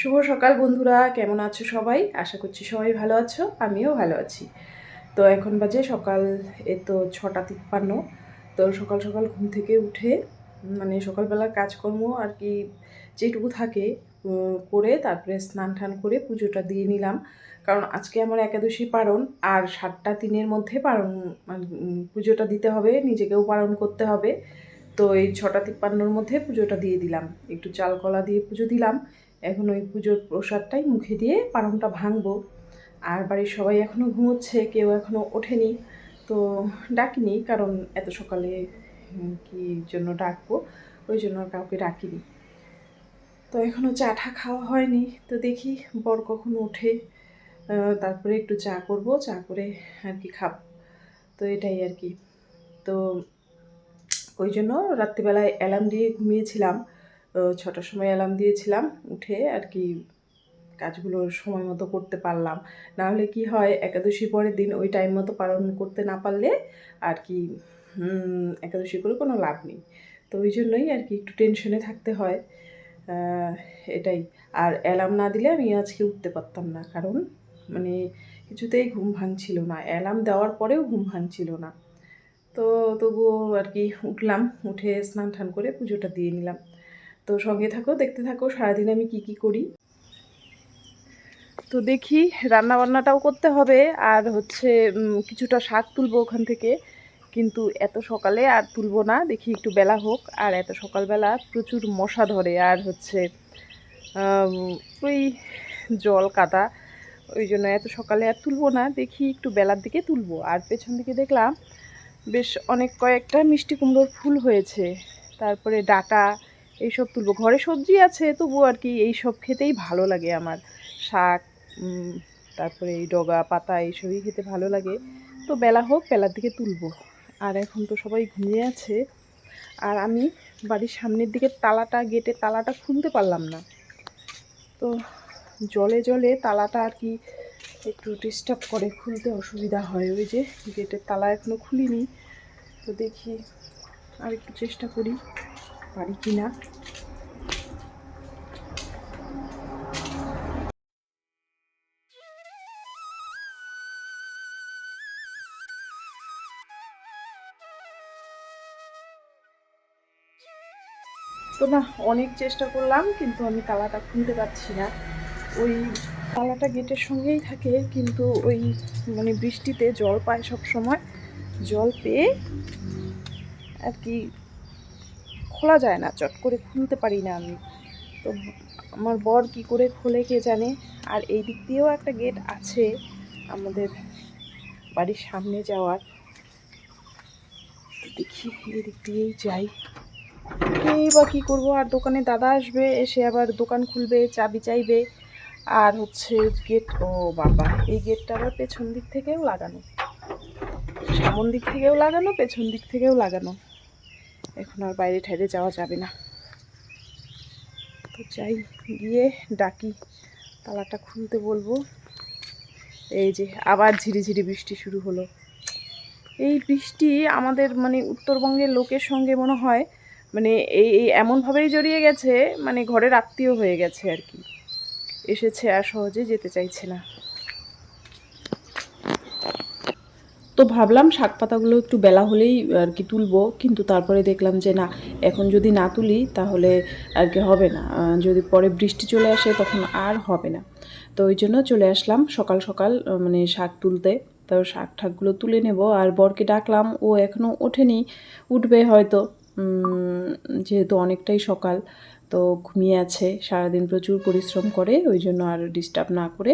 শুভ সকাল বন্ধুরা কেমন আছো সবাই? আশা করছি সবাই ভালো আছো আমিও ভালো আছি। তো এখন বাজে সকাল এ তো ছটা তিপ্পান্ন। তো সকাল সকাল ঘুম থেকে উঠে মানে সকালবেলার কাজকর্ম আর কি যেটুকু থাকে করে তারপরে স্নান টান করে পুজোটা দিয়ে নিলাম। কারণ আজকে আমার একাদশী পারণ আর সাতটা তিনের মধ্যে পারণ মানে, পুজোটা দিতে হবে নিজেকেও পালন করতে হবে। তো এই ছটা তিপ্পান্নর মধ্যে পুজোটা দিয়ে দিলাম। একটু চাল কলা দিয়ে পুজো দিলাম। এখন ওই পুজোর প্রসাদটাই মুখে দিয়ে পালনটা ভাঙবো। আর বাড়ির সবাই এখনও ঘুমোচ্ছে, কেউ এখনও ওঠেনি। তো ডাকিনি, কারণ এত সকালে কি জন্য ডাকবো? ওই জন্য কাউকে ডাকিনি। তো এখনও চা টা খাওয়া হয়নি। তো দেখি বর কখন ওঠে। তারপরে একটু চা করব, চা করে আর কি খাব। তো এটাই আর কি। তো ওই জন্য রাত্রিবেলায় অ্যালার্ম দিয়ে ঘুমিয়েছিলাম। ছটার সময় অ্যালার্ম দিয়েছিলাম, উঠে আর কি কাজগুলো সময় মতো করতে পারলাম। না হলে কি হয়, একাদশী পরের দিন ওই টাইম মতো পালন করতে না পারলে আর কি একাদশী করে কোনো লাভ নেই। তো ওই জন্যই আর কি একটু টেনশনে থাকতে হয়। এটাই। আর অ্যালার্ম না দিলে আমি আজকে উঠতে পারতাম না, কারণ মানে কিছুতেই ঘুম ভাঙছিল না। অ্যালার্ম দেওয়ার পরেও ঘুম ভাঙছিল না। তো তবুও আর কি উঠলাম, উঠে স্নান টান করে পুজোটা দিয়ে নিলাম। তো সঙ্গে থাকো, দেখতে থাকো সারাদিন আমি কি কি করি। তো দেখি রান্না বান্নাটাও করতে হবে, আর হচ্ছে কিছুটা শাক তুলবো ওখান থেকে। কিন্তু এত সকালে আর তুলবো না, দেখি একটু বেলা হোক। আর এত সকালবেলা প্রচুর মশা ধরে, আর হচ্ছে ওই জল কাদা, ওই জন্য এত সকালে আর তুলবো না। দেখি একটু বেলার দিকে তুলবো। আর পেছন দিকে দেখলাম, বেশ অনেক কয়েকটা মিষ্টি কুমড়োর ফুল হয়েছে। তারপরে ডাটা এইসব তুলবো। ঘরে সবজি আছে তবু আর কি এইসব খেতেই ভালো লাগে আমার। শাক তারপরে এই ডগা, পাতা এইসবই খেতে ভালো লাগে। তো বেলা হোক, বেলার দিকে তুলবো। আর এখন তো সবাই ঘুমিয়ে আছে। আর আমি বাড়ির সামনের দিকে তালাটা গেটের তালাটা খুলতে পারলাম না। তো জলে জলে তালাটা আর কি একটু ডিস্টার্ব করে, খুলতে অসুবিধা হয়। ওই যে গেটের তালা এখনও খুলিনি। তো দেখি আর একটু চেষ্টা করি। পারি কি না? তো না, অনেক চেষ্টা করলাম, কিন্তু আমি তালাটা খুলতে পারছি না। ওই তালাটা গেটের সঙ্গেই থাকে, কিন্তু ওই মানে বৃষ্টিতে জল পায় সব সময় জল পেয়ে আর কি খোলা যায় না, চট করে খুলতে পারি না আমি। তো আমার বর কি করে খোলে কে জানে? আর এই দিক দিয়েও একটা গেট আছে আমাদের বাড়ির সামনে যাওয়ার। দেখি এই দিক দিয়েই যাই। এই বা কী করব? আর দোকানে দাদা আসবে, এসে আবার দোকান খুলবে, চাবি চাইবে। আর হচ্ছে গেট ও বাবা, এই গেটটা আবার পেছন দিক থেকেও লাগানো। সামন দিক থেকেও লাগানো, পেছন দিক থেকেও লাগানো। এখন আর বাইরে ঠাইরে যাওয়া যাবে না। তো যাই, গিয়ে ডাকি, তালাটা খুলতে বলব। এই যে আবার ঝিরিঝিরি বৃষ্টি শুরু হলো। এই বৃষ্টি আমাদের মানে উত্তরবঙ্গের লোকের সঙ্গে মনে হয় মানে এই এই এমনভাবেই জড়িয়ে গেছে মানে ঘরের আত্মীয় হয়ে গেছে আর কি। এসেছে আর সহজে যেতে চাইছে না। তো ভাবলাম শাক পাতাগুলো একটু বেলা হলেই আর কি তুলবো, কিন্তু তারপরে দেখলাম যে না, এখন যদি না তুলি তাহলে আর কি হবে না। যদি পরে বৃষ্টি চলে আসে তখন আর হবে না। তো ওই জন্য চলে আসলাম সকাল সকাল মানে শাক তুলতে। তো শাক ঠাকগুলো তুলে নেব। আর বরকে ডাকলাম, ও এখনও ওঠেনি, উঠবে হয়তো। যেহেতু অনেকটাই সকাল। তো ঘুমিয়ে আছে, সারাদিন প্রচুর পরিশ্রম করে, ওই জন্য আর ডিস্টার্ব না করে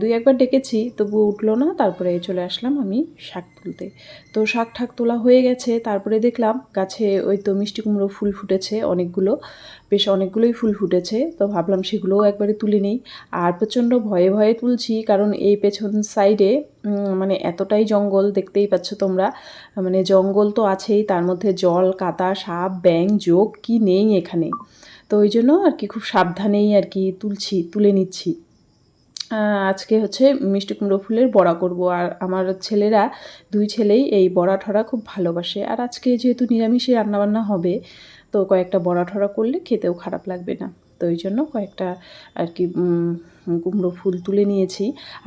দুই একবার ডেকেছি, তবুও উঠল না, তারপরে চলে আসলাম আমি শাক তুলতে। তো শাক ঠাক তোলা হয়ে গেছে, তারপরে দেখলাম গাছে ওই তো মিষ্টি কুমড়ো ফুল ফুটেছে অনেকগুলো, বেশ অনেকগুলোই ফুল ফুটেছে, তো ভাবলাম সেগুলোও একবারে তুলে নেই। আর প্রচণ্ড ভয়ে ভয়ে তুলছি, কারণ এই পেছন সাইডে মানে এতটাই জঙ্গল দেখতেই পাচ্ছ তোমরা। মানে জঙ্গল তো আছেই, তার মধ্যে জল কাদা সাপ ব্যাং যোগ কি নেই এখানে। তো ওই জন্য আর কি খুব সাবধানেই আর কি তুলছি, তুলে নিচ্ছি। আজকে হচ্ছে মিষ্টি কুমড়ো ফুলের বড়া করব আর আমার ছেলেরা, দুই ছেলেই এই বড়া ঠরা খুব ভালোবাসে। আর আজকে যেহেতু নিরামিষই রান্নাবান্না হবে, তো কয়েকটা বড়া ঠরা করলে খেতেও খারাপ লাগবে না। তো ওই জন্য কয়েকটা আর কি কুমড়ো ফুল তুলে নিয়েছি।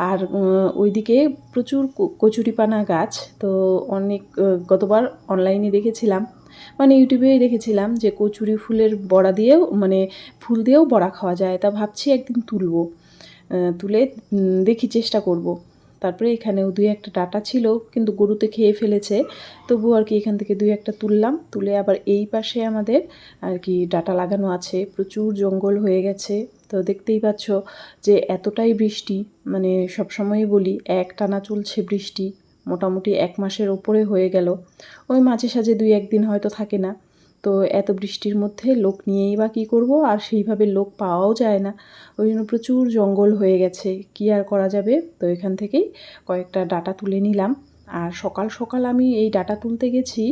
আর ওইদিকে প্রচুর কচুরিপানা গাছ। তো অনেক গতবার অনলাইনে দেখেছিলাম। মানে ইউটিউবেই দেখেছিলাম যে কচুরি ফুলের বড়া দিয়েও মানে ফুল দিয়েও বড়া খাওয়া যায়। তা ভাবছি একদিন তুলব। তুলে দেখি, চেষ্টা করব। তারপরে এখানেও দুই একটা ডাটা ছিল, কিন্তু গরুতে খেয়ে ফেলেছে। তবু আর কি এখান থেকে দুই একটা তুললাম, তুলে আবার এই পাশে আমাদের আর কি ডাটা লাগানো আছে। প্রচুর জঙ্গল হয়ে গেছে। তো দেখতেই পাচ্ছ যে এতটাই বৃষ্টি মানে সবসময়ই বলি এক টানা চলছে বৃষ্টি, মোটামুটি এক মাসের ওপরে হয়ে গেল। ওই মাঝে সাঝে দুই একদিন হয়তো থাকে না। তো এত বৃষ্টির মধ্যে লোক নিয়েই বা কী করব? আর সেইভাবে লোক পাওয়াও যায় না। ওই জন্য প্রচুর জঙ্গল হয়ে গেছে। কী আর করা যাবে? তো এখান থেকেই কয়েকটা ডাটা তুলে নিলাম। আর সকাল সকাল আমি এই ডাটা তুলতে গেছি।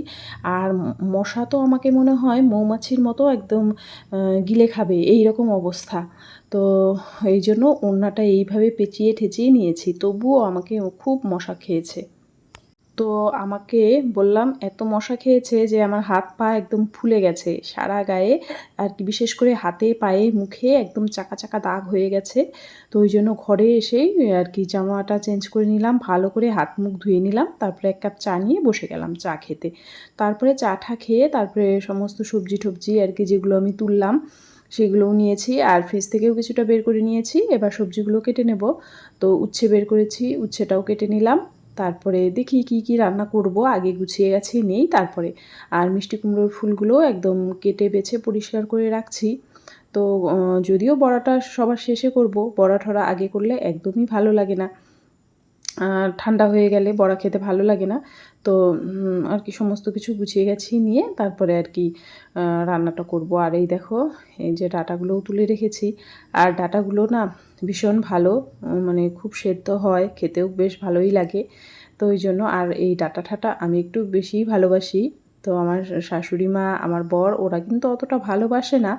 আর মশা তো আমাকে মনে হয় মৌমাছির মতো একদম গিলে খাবে। এই রকম অবস্থা। তো এই জন্য ওড়নাটা এইভাবে পেঁচিয়ে ঠেচিয়ে নিয়েছি। তবুও আমাকে খুব মশা খেয়েছে। তো আমাকে বললাম, এত মশা খেয়েছে যে আমার হাত পা একদম ফুলে গেছে, সারা গায়ে, আর কি বিশেষ করে হাতে, পায়ে, মুখে একদম চাকা চাকা দাগ হয়ে গেছে। তো ওই জন্য ঘরে এসেই আর কি জামাটা চেঞ্জ করে নিলাম, ভালো করে হাত মুখ ধুয়ে নিলাম, তারপরে এক কাপ চা নিয়ে বসে গেলাম চা খেতে। তারপরে চা ঠা খেয়ে তারপরে সমস্ত সবজি টবজি আর কি যেগুলো আমি তুললাম, সেগুলোও নিয়েছি, আর ফ্রিজ থেকেও কিছুটা বের করে নিয়েছি। এবার সবজিগুলো কেটে নেব। তো উচ্ছে বের করেছি, উচ্ছেটাও কেটে নিলাম। তারপরে দেখি কি কি রান্না করব, আগে গুছিয়ে গেছি, নেই, তারপরে। আর মিষ্টি কুমড়োর ফুলগুলো একদম কেটে, বেছে, পরিষ্কার করে রাখছি। তো যদিও বড়াটা সবার শেষে করব বড়া ঠরা আগে করলে একদমই ভালো লাগে না। ঠান্ডা হয়ে গেলে বড়া খেতে ভালো লাগে না। তো আর কি সমস্ত কিছু গুছিয়ে গেছি নিয়ে তারপরে আর কি রান্নাটা করব। আর এই দেখো, এই যে ডাটাগুলোও তুলে রেখেছি। আর ডাটাগুলো না ভীষণ ভালো মানে খুব সেদ্ধ হয়, খেতেও বেশ ভালোই লাগে। তো ওই জন্য আর এই ডাটা ঠাটা আমি একটু বেশিই ভালোবাসি। তো আমার শাশুড়ি মা, আমার বর, ওরা কিন্তু অতটা ভালোবাসে না,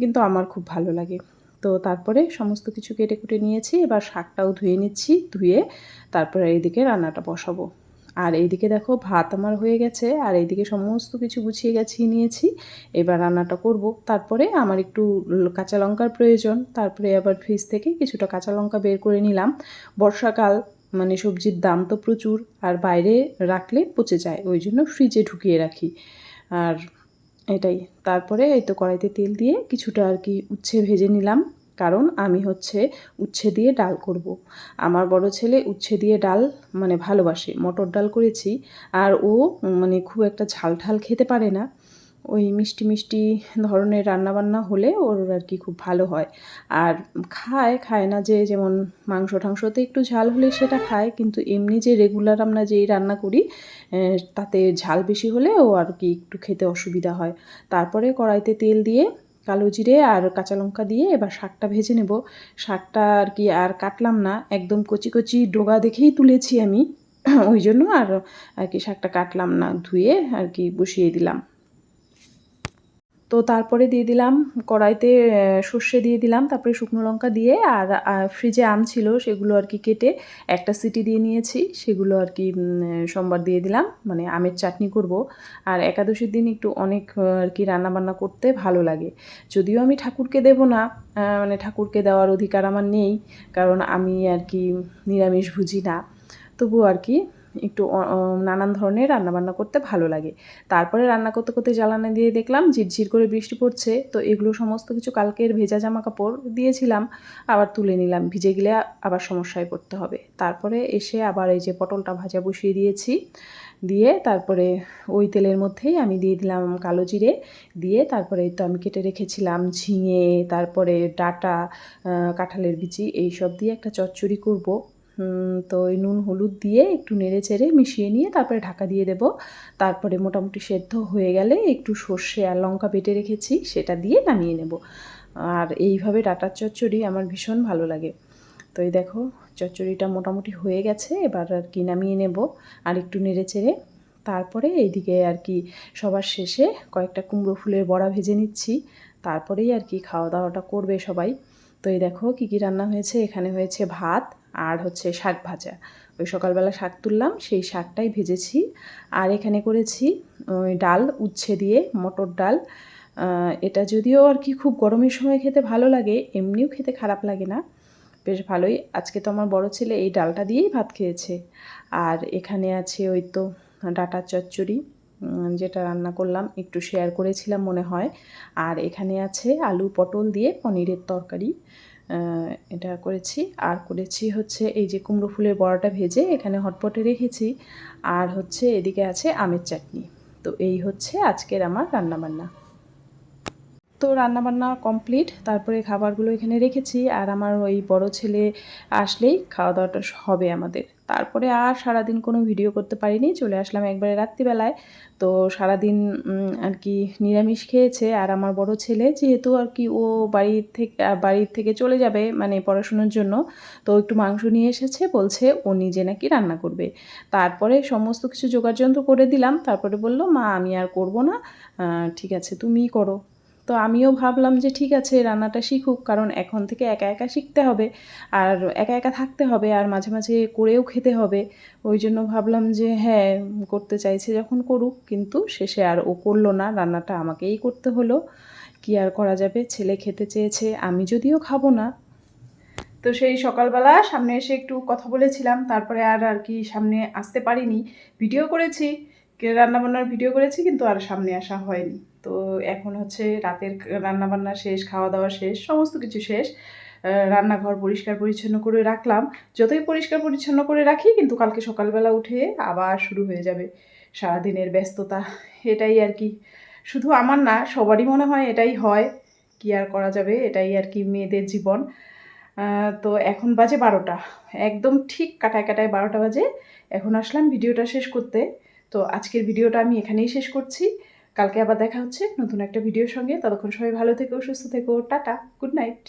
কিন্তু আমার খুব ভালো লাগে। তো তারপরে সমস্ত কিছু কেটে কুটে নিয়েছি, এবার শাকটাও ধুয়ে নিচ্ছি, ধুয়ে তারপরে এইদিকে রান্নাটা বসাবো। আর এইদিকে দেখো ভাত আমার হয়ে গেছে, আর এইদিকে সমস্ত কিছু গুছিয়ে গেছিয়ে নিয়েছি, এবার রান্নাটা করব। তারপরে আমার একটু কাঁচা লঙ্কার প্রয়োজন, তারপরে আবার ফ্রিজ থেকে কিছুটা কাঁচা লঙ্কা বের করে নিলাম। বর্ষাকাল মানে সবজির দাম তো প্রচুর, আর বাইরে রাখলে পচে যায়, ওই জন্য ফ্রিজে ঢুকিয়ে রাখি। আর এটাই, তারপরে এই তো কড়াইতে তেল দিয়ে কিছুটা আর কি উচ্ছে ভেজে নিলাম। কারণ আমি হচ্ছে উচ্ছে দিয়ে ডাল করব। আমার বড় ছেলে উচ্ছে দিয়ে ডাল মানে ভালোবাসে, মটর ডাল করেছি আর ও মানে খুব একটা ঝাল ঠাল খেতে পারে না। ওই মিষ্টি মিষ্টি ধরনের রান্নাবান্না হলে ওর আর কি খুব ভালো হয়। আর খায় খায় না যে যেমন মাংস টাংসতে একটু ঝাল হলে সেটা খায়, কিন্তু এমনি যে রেগুলার আমরা যেই রান্না করি তাতে ঝাল বেশি হলে ও আর কি একটু খেতে অসুবিধা হয়। তারপরে কড়াইতে তেল দিয়ে কালো জিরে আর কাঁচা লঙ্কা দিয়ে এবার শাকটা ভেজে নেব। শাকটা আর কি আর কাটলাম না, একদম কচি কচি ডোগা দেখেই তুলেছি আমি। ওই জন্য আর আর কি শাকটা কাটলাম না, ধুয়ে আর কি বসিয়ে দিলাম। তো তারপরে দিয়ে দিলাম কড়াইতে সর্ষে দিয়ে দিলাম, তারপরে শুকনো লঙ্কা দিয়ে আর ফ্রিজে আম ছিল সেগুলো আর কি কেটে একটা সিটি দিয়ে নিয়েছি, সেগুলো আর কি সোমবার দিয়ে দিলাম মানে আমের চাটনি করব। আর একাদশীর দিন একটু অনেক আর কি রান্নাবান্না করতে ভালো লাগে। যদিও আমি ঠাকুরকে দেব না মানে ঠাকুরকে দেওয়ার অধিকার আমার নেই, কারণ আমি আর কি নিরামিষ ভুজি না। তবু আর কি একটু নানান ধরনের রান্নাবান্না করতে ভালো লাগে। তারপরে রান্না করতে করতে জ্বালানি দিয়ে দেখলাম ঝিরঝির করে বৃষ্টি পড়ছে। তো এগুলো সমস্ত কিছু কালকের ভেজা জামা কাপড় দিয়েছিলাম। আবার তুলে নিলাম। ভিজে গেলে আবার সমস্যায় পড়তে হবে। তারপরে এসে আবার এই যে পটলটা ভাজা বসিয়ে দিয়েছি। দিয়ে তারপরে ওই তেলের মধ্যেই আমি দিয়ে দিলাম কালো জিরে। দিয়ে তারপরে তো আমি কেটে রেখেছিলাম ঝিঙে, তারপরে ডাটা কাঁঠালের বিচি এই সব দিয়ে একটা চচ্চড়ি করব। তো ওই নুন হলুদ দিয়ে একটু নেড়ে চেড়ে মিশিয়ে নিয়ে তারপরে ঢাকা দিয়ে দেব। তারপরে মোটামুটি সেদ্ধ হয়ে গেলে একটু সর্ষে আর লঙ্কা বেটে রেখেছি, সেটা দিয়ে নামিয়ে নেব। আর এইভাবে ডাটার চচ্চড়ি আমার ভীষণ ভালো লাগে। তো এই দেখো, চচ্চড়িটা মোটামুটি হয়ে গেছে, এবার আর কি নামিয়ে নেব আর একটু নেড়ে চেড়ে। তারপরে এইদিকে আর কি সবার শেষে কয়েকটা কুমড়ো ফুলের বড়া ভেজে নিচ্ছি। তারপরেই আর কি খাওয়া দাওয়াটা করবে সবাই। তো এই দেখো কী কী রান্না হয়েছে। এখানে হয়েছে ভাত আর হচ্ছে শাক ভাজা। ওই সকালবেলা শাক তুললাম, সেই শাকটাই ভেজেছি। আর এখানে করেছি ওই ডাল উচ্ছে দিয়ে মটর ডাল। এটা যদিও আর কি খুব গরমের সময় খেতে ভালো লাগে, এমনিও খেতে খারাপ লাগে না। বেশ ভালোই। আজকে তো আমার বড় ছেলে এই ডালটা দিয়েই ভাত খেয়েছে। আর এখানে আছে ওই তো ডাটার চচ্চড়ি। যেটা রান্না করলাম, একটু শেয়ার করেছিলাম মনে হয়। আর এখানে আছে আলু পটল দিয়ে পনিরের তরকারি। এটা করেছি। আর করেছি হচ্ছে এই যে কুমড়ো ফুলের বড়াটা ভেজে এখানে হটপটে রেখেছি। আর হচ্ছে এদিকে আছে আমের চাটনি। তো এই হচ্ছে আজকের আমার রান্নাবান্না। তো রান্নাবান্না কমপ্লিট তারপরে খাবারগুলো এখানে রেখেছি। আর আমার ওই বড় ছেলে আসলেই খাওয়া দাওয়াটা হবে আমাদের। তারপরে আর সারাদিন কোনো ভিডিও করতে পারিনি। চলে আসলাম একবারে রাত্রিবেলায়। তো সারাদিন আর কি নিরামিষ খেয়েছে আর আমার বড় ছেলে, যেহেতু আর কি ও বাড়ির থেকে বাড়ির থেকে চলে যাবে মানে পড়াশোনার জন্য, তো একটু মাংস নিয়ে এসেছে, বলছে ও নিজে নাকি রান্না করবে। তারপরে সমস্ত কিছু যোগাযন্ত্র করে দিলাম, তারপরে বলল, মা, আমি আর করব না। ঠিক আছে, তুমিই করো। তো আমিও ভাবলাম যে ঠিক আছে, রান্নাটা শিখুক, কারণ এখন থেকে একা একা শিখতে হবে, আর একা একা থাকতে হবে, আর মাঝে মাঝে করেও খেতে হবে। ওই জন্য ভাবলাম যে হ্যাঁ করতে চাইছে যখন করুক, কিন্তু শেষে আর ও করল না, রান্নাটা আমাকেই করতে হলো। কি আর করা যাবে? ছেলে খেতে চেয়েছে, আমি যদিও খাব না। তো সেই সকালবেলা সামনে এসে একটু কথা বলেছিলাম, তারপরে আর আর কি সামনে আসতে পারিনি। ভিডিও করেছি রান্নাবান্নার ভিডিও করেছি কিন্তু আর সামনে আসা হয়নি। তো এখন হচ্ছে রাতের রান্নাবান্না শেষ খাওয়া দাওয়া শেষ, সমস্ত কিছু শেষ রান্নাঘর পরিষ্কার পরিচ্ছন্ন করে রাখলাম। যতই পরিষ্কার পরিচ্ছন্ন করে রাখি কিন্তু কালকে সকালবেলা উঠে আবার শুরু হয়ে যাবে সারাদিনের ব্যস্ততা। এটাই আর কি। শুধু আমার না, সবারই মনে হয় এটাই হয়। কি আর করা যাবে? এটাই আর কি মেয়েদের জীবন। তো এখন বাজে বারোটা। একদম ঠিক কাটায় কাটায় বারোটা বাজে। এখন আসলাম ভিডিওটা শেষ করতে। তো আজকের ভিডিওটা আমি এখানেই শেষ করছি। কালকে আবার দেখা হচ্ছে নতুন একটা ভিডিওর সঙ্গে। ততক্ষণ সবাই ভালো থেকো, সুস্থ থেকো, টাটা, গুড নাইট।